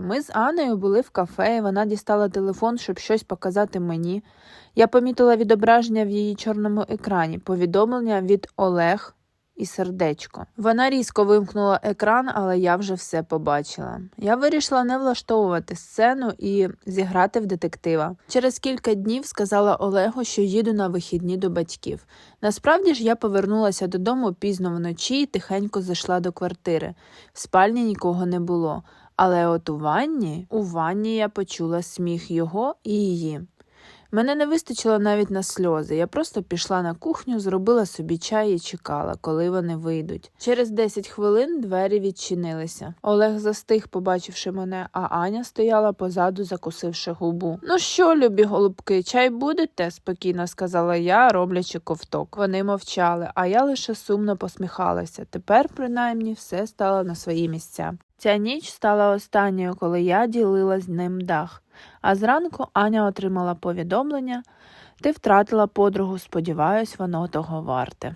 Ми з Анею були в кафе, і вона дістала телефон, щоб щось показати мені. Я помітила відображення в її чорному екрані, повідомлення від Олег і сердечко. Вона різко вимкнула екран, але я вже все побачила. Я вирішила не влаштовувати сцену і зіграти в детектива. Через кілька днів сказала Олегу, що їду на вихідні до батьків. Насправді ж я повернулася додому пізно вночі і тихенько зайшла до квартири. В спальні нікого не було. Але от у ванні, у ванні я почула сміх його і її. Мене не вистачило навіть на сльози. Я просто пішла на кухню, зробила собі чай і чекала, коли вони вийдуть. Через 10 хвилин двері відчинилися. Олег застиг, побачивши мене, а Аня стояла позаду, закусивши губу. Ну що, любі голубки, чай будете? спокійно сказала я, роблячи ковток. Вони мовчали, а я лише сумно посміхалася. Тепер, принаймні, все стало на свої місця. Ця ніч стала останньою, коли я ділила з ним дах. А зранку Аня отримала повідомлення Ти втратила подругу, сподіваюсь, воно того варте.